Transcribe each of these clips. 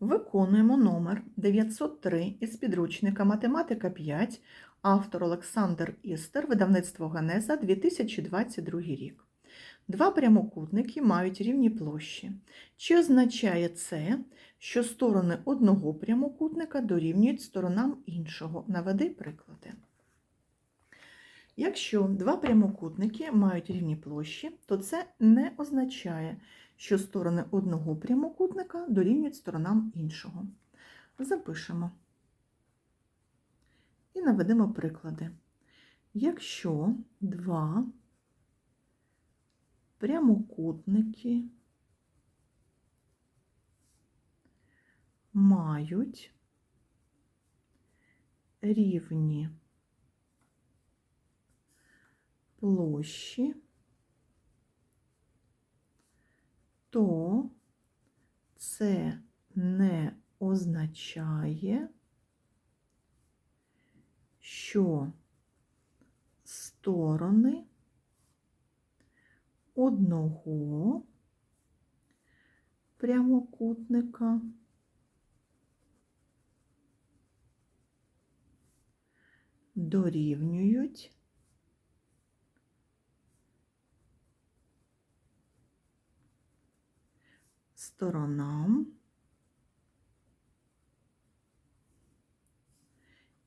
Виконуємо номер 903 із підручника Математика 5, автор Олександр Істер, видавництво Ганеза 2022 рік. Два прямокутники мають рівні площі. Чи означає це, що сторони одного прямокутника дорівнюють сторонам іншого? Наведи приклади. Якщо два прямокутники мають рівні площі, то це не означає, що сторони одного прямокутника дорівнюють сторонам іншого. Запишемо і наведемо приклади. Якщо два прямокутники мають рівні площі, то це не означає, що сторони одного прямокутника дорівнюють сторонам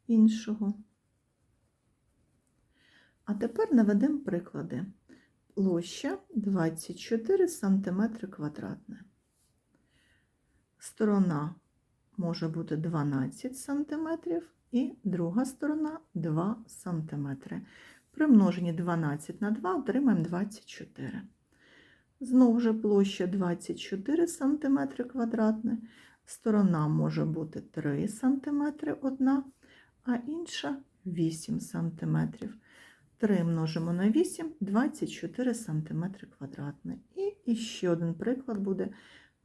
іншого. А тепер наведемо приклади. Площа 24 см квадратне. Сторона може бути 12 см і друга сторона 2 см. При множенні 12 на 2 отримаємо 24 Знову ж площа 24 см квадратне, сторона може бути 3 см одна, а інша 8 см. 3 множимо на 8 24 см квадратне. І ще один приклад буде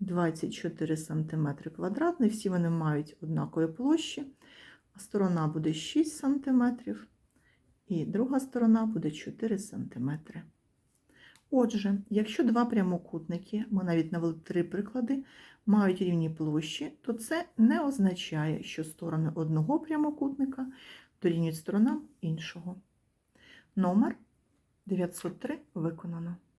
24 см квадратне. Всі вони мають однакові площі. Сторона буде 6 см, і друга сторона буде 4 см. Отже, якщо два прямокутники, ми навіть навели три приклади, мають рівні площі, то це не означає, що сторони одного прямокутника дорівнюють сторонам іншого. Номер 903 виконано.